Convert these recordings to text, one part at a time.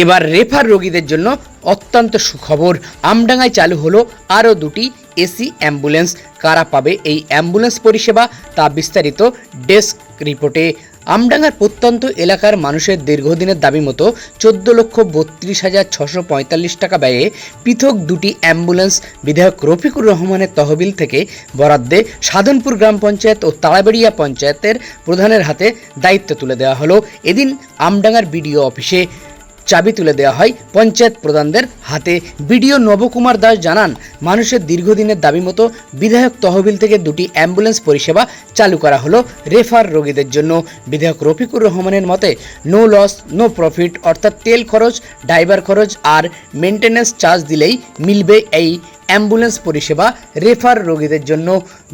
এবার রেফার রোগীদের জন্য অত্যন্ত সুখবর। আমডাঙ্গায় চালু হলো আরও দুটি এসি অ্যাম্বুলেন্স। কারা পাবে এই অ্যাম্বুলেন্স পরিষেবা তা বিস্তারিত ডেস্ক রিপোর্টে। আমডাঙ্গার প্রত্যন্ত এলাকার মানুষের দীর্ঘদিনের দাবি মতো চোদ্দ লক্ষ বত্রিশ হাজার ছশো পঁয়তাল্লিশ টাকা ব্যয়ে পৃথক দুটি অ্যাম্বুলেন্স। বিধায়ক রফিকুর রহমানের তহবিল থেকে বরাদ্দে সাধনপুর গ্রাম পঞ্চায়েত ও তাড়াবাড়িয়া পঞ্চায়েতের প্রধানের হাতে দায়িত্ব তুলে দেওয়া হলো। এদিন আমডাঙ্গার বিডিও অফিসে চাবি তুলে দেওয়া হয় পঞ্চায়েত প্রধানদের হাতে। বিডিও নবকুমার দাস জানান, মানুষের দীর্ঘদিনের দাবি মতো বিধায়ক তহবিল থেকে দুটি অ্যাম্বুলেন্স পরিষেবা চালু করা হলো রেফার রোগীদের জন্য। বিধায়ক রফিকুর রহমানের মতে, নো লস, নো প্রফিট, অর্থাৎ তেল খরচ, ড্রাইভার খরচ আর মেনটেন্যান্স চার্জ দিলেই মিলবে এই অ্যাম্বুলেন্স পরিষেবা রেফার রোগীদের জন্য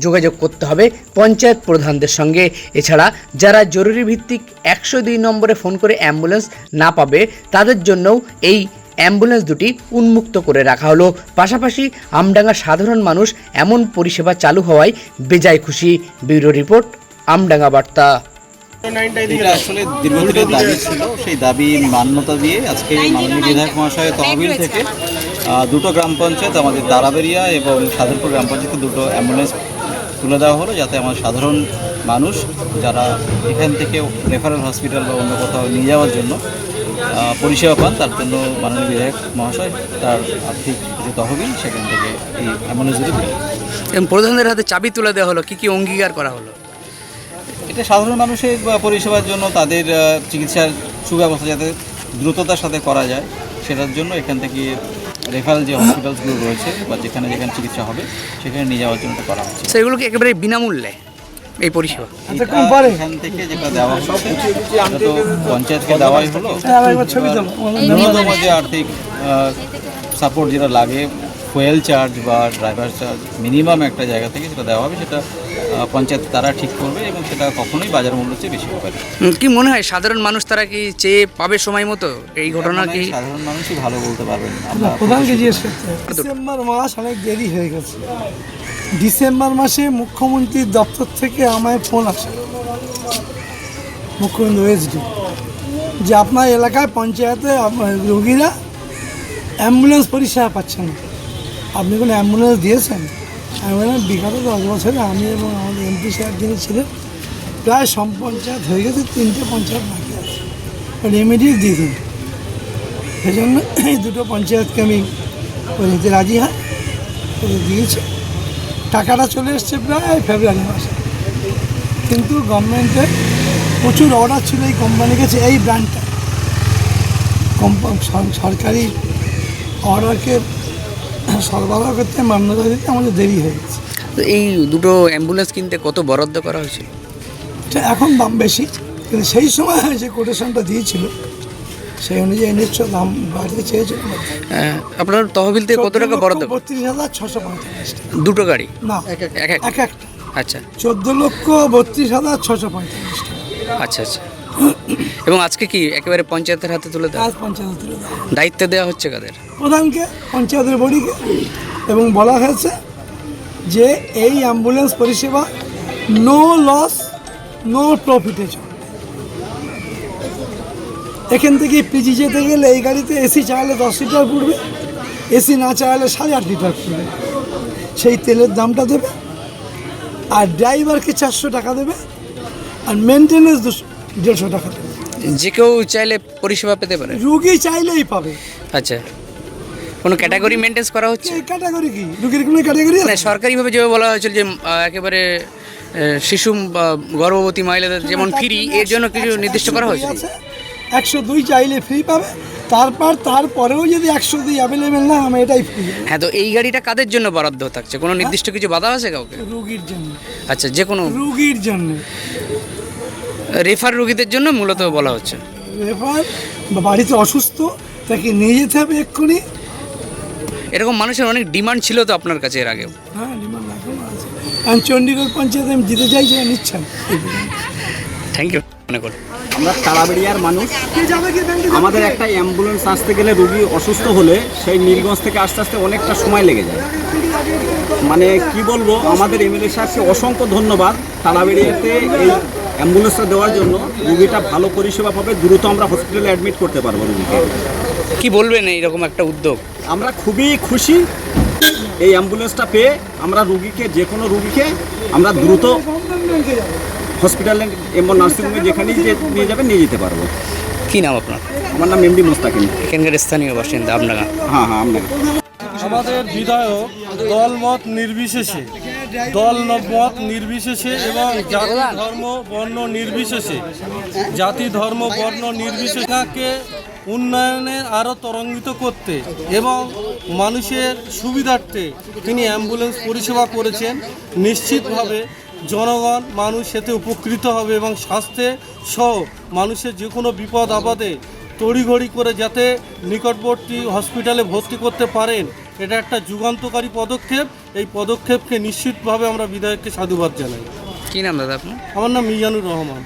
যোগাযোগ করতে হবে পঞ্চায়েত প্রধানদের সঙ্গে। এছাড়া যারা জরুরি ভিত্তিক একশো দুই নম্বরে ফোন করে অ্যাম্বুলেন্স না পাবে, তাদের জন্যও এই অ্যাম্বুলেন্স দুটি উন্মুক্ত করে রাখা হলো। পাশাপাশি আমডাঙ্গা সাধারণ মানুষ এমন পরিষেবা চালু হওয়ায় বেজায় খুশি। ব্যুরো রিপোর্ট, আমডাঙ্গা বার্তা। আসলে দীর্ঘদিনের দাবি ছিল, সেই দাবি মান্যতা দিয়ে আজকে মাননীয় বিধায়ক মহাশয়ের তহবিল থেকে দুটো গ্রাম পঞ্চায়েত আমাদের দারাবেরিয়া এবং সাধারণপুর গ্রাম পঞ্চায়েতে দুটো অ্যাম্বুলেন্স তুলে দেওয়া হলো যাতে আমার সাধারণ মানুষ যারা এখান থেকে রেফারেল হসপিটাল বা অন্য কোথাও নিয়ে যাওয়ার জন্য পরিষেবা পান তার জন্য মাননীয় বিধায়ক মহাশয় তার আর্থিক যে তহবিল সেখান থেকে এই অ্যাম্বুলেন্সগুলি এবং প্রধানদের হাতে চাবি তুলে দেওয়া হলো কি কি অঙ্গীকার করা হলো? এটা সাধারণ মানুষের পরিষেবার জন্য তাদের চিকিৎসার সুব্যবস্থা যাতে দ্রুততার সাথে করা যায় সেটার জন্য এখান থেকে রেফারেল যে হসপিটালসগুলো রয়েছে বা যেখানে যেখানে চিকিৎসা হবে সেখানে নিয়ে যাওয়ার জন্য করা হচ্ছে। সেগুলো কি একেবারে বিনামূল্যে এই পরিষেবা? এখান থেকে যেটা দেওয়া হচ্ছে তো পঞ্চায়েতকে দেওয়াই হলো। যে আর্থিক সাপোর্ট যেটা লাগে ফুয়েল চার্জ বা ড্রাইভার চার্জ মিনিমাম একটা জায়গা থেকে সেটা দেওয়া হবে সেটা পঞ্চায়েত তারা ঠিক করবে এবং সেটা কখনোই বাজার মূল্য চেয়ে বেশি হবে কি মনে হয় সাধারণ মানুষ তারা কি চেয়ে পাবে সময় মতো? এই ঘটনা কি? সাধারণ মানুষই ভালো বলতে পারবেন প্রধানকে জিজ্ঞেস হবে। ডিসেম্বর মাস অনেক দেরি হয়ে গেছে। ডিসেম্বর মাসে মুখ্যমন্ত্রীর দপ্তর থেকে আমায় ফোন আসে। মুখ্যমন্ত্রী ওএসডি যে আপনার এলাকায় পঞ্চায়েতে আপনার রোগীরা অ্যাম্বুলেন্স পরিষেবা পাচ্ছে না। আপনি কোনো অ্যাম্বুলেন্স দিয়েছেন? অ্যাম্বুলেন্স বিগত দশ বছরে আমি এবং আমাদের এমপি সাহেব যিনি ছিলেন, প্রায় সব পঞ্চায়েত হয়ে গেছে, তিনটে পঞ্চায়েত বাকি আছে। রেমিডিও দিয়ে সেই জন্য এই দুটো পঞ্চায়েতকে আমি দিতে রাজি হয় করে দিয়েছি। টাকাটা চলে এসছে প্রায় ফেব্রুয়ারি মাসে। কিন্তু গভর্নমেন্টের প্রচুর অর্ডার ছিল এই কোম্পানি কাছে, এই ব্র্যান্ডটা সরকারি অর্ডারকে সরবরাহ করতে মান্যতা দিতে আমাদের দেরি হয়ে গেছে। তো এই দুটো অ্যাম্বুলেন্স কিনতে কত বরাদ্দ করা হয়েছিল? এটা এখন দাম বেশি কিন্তু সেই সময় যে কোটেশনটা দিয়েছিল সেই অনুযায়ী নিশ্চয় দাম বাড়িতে চেয়েছিল। হ্যাঁ, আপনার তহবিল থেকে কত টাকা বরাদ্দ বত্রিশ হাজার ছশো পঁয়তাল্লিশ দুটো গাড়ি? না এক এক এক একটা। আচ্ছা। চোদ্দ লক্ষ বত্রিশ হাজার ছশো পঁয়তাল্লিশ আচ্ছা আচ্ছা। এবং আজকে কি একেবারে পঞ্চায়েতের হাতে তুলে দেওয়া? কাজ পঞ্চায়েত তুলে দেওয়া। দায়িত্ব দেওয়া হচ্ছে কাদের? প্রধানকে পঞ্চায়েতের বডিকে এবং বলা হয়েছে যে এই অ্যাম্বুলেন্স পরিষেবা নো লস নো প্রফিটে চলবে। এখান থেকে পিজি যেতে গেলে এই গাড়িতে এসি চালালে দশ লিটার পড়বে এসি না চালালে সাড়ে আট লিটার পড়বে। সেই তেলের দামটা দেবে আর ড্রাইভারকে চারশো টাকা দেবে আর মেনটেন্যান্স দুশো দেড়শো টাকা যে কেউ চাইলে পরিষেবা পেতে পারে? রুগী চাইলেই পাবে। আচ্ছা। কোনো ক্যাটাগরি মেনটেন্স করা হচ্ছে? ক্যাটাগরি কি? রুগীর কোনো ক্যাটাগরি মানে আছে সরকারিভাবে যেভাবে বলা হয়েছিল যে একেবারে শিশু বা গর্ভবতী মহিলাদের যেমন ফ্রি এর জন্য কিছু নির্দিষ্ট করা হয়েছে? একশো দুই চাইলে ফ্রি পাবে। তারপর তারপরেও যদি একশো দুই অ্যাভেলেবেল না আমি এটাই ফ্রি হ্যাঁ তো এই গাড়িটা কাদের জন্য বরাদ্দ থাকছে? কোনো নির্দিষ্ট কিছু বাধা আছে কাউকে? রুগীর জন্য। আচ্ছা যে কোনো রুগীর জন্য। রেফার রোগীদের জন্য মূলত বলা হচ্ছে। রেফার বা বাড়িতে অসুস্থ তাকে নিয়ে যেতে হবে এক্ষুনি। এরকম মানুষের অনেক ডিমান্ড ছিল তো আপনার কাছে এর আগেও। হ্যাঁ ডিমান্ড আছে। কারণ চণ্ডীগড় পঞ্চায়েতে আমি দিতে চাইছি না নিচ্ছেন। থ্যাংক ইউ মনে করুন আমরা তারাবেড়িয়ার মানুষ। আমাদের একটা অ্যাম্বুলেন্স আসতে গেলে রুগী অসুস্থ হলে সেই নীলগঞ্জ থেকে আস্তে আস্তে অনেকটা সময় লেগে যায়। মানে কি বলব আমাদের এমএলএ সাহেবকে অসংখ্য ধন্যবাদ। তারাবেড়িয়াতে এই অ্যাম্বুলেন্সটা দেওয়ার জন্য রুগীটা ভালো পরিষেবা পাবে দ্রুত আমরা হসপিটালে অ্যাডমিট করতে পারব রুগীকে। কি বলবেন এইরকম একটা উদ্যোগ? আমরা খুবই খুশি এই অ্যাম্বুলেন্সটা পেয়ে আমরা রুগীকে যে কোনো রুগীকে আমরা দ্রুত হসপিটালে এমন নার্সিংহোমে যেখানেই যে নিয়ে যাবে নিয়ে যেতে পারব। কি নাম আপনার? আমার নাম এমডি মোস্তাকিম। এখানকার স্থানীয় বাসিন্দা আপনারা হ্যাঁ হ্যাঁ আমরা আমাদের বিধায়ক দলমত নির্বিশেষে দল মত নির্বিশেষে এবং জাতি, ধর্ম, বর্ণ নির্বিশেষে। জাতি, ধর্ম, বর্ণ নির্বিশেষকে উন্নয়নে আরও ত্বরান্বিত করতে এবং মানুষের সুবিধার্থে তিনি অ্যাম্বুলেন্স পরিষেবা করেছেন। নিশ্চিতভাবে জনগণ মানুষ এতে উপকৃত হবে এবং স্বাস্থ্যে সহ মানুষের যে কোনো বিপদ, আপদে তড়িঘড়ি করে যাতে নিকটবর্তী হসপিটালে ভর্তি করতে পারেন। এটা একটা যুগান্তকারী পদক্ষেপ। এই পদক্ষেপকে নিশ্চিতভাবে আমরা বিধায়ককে সাধুবাদ জানাই। কি নাম দাদা আপনার? আমার নাম মিজানুর রহমান।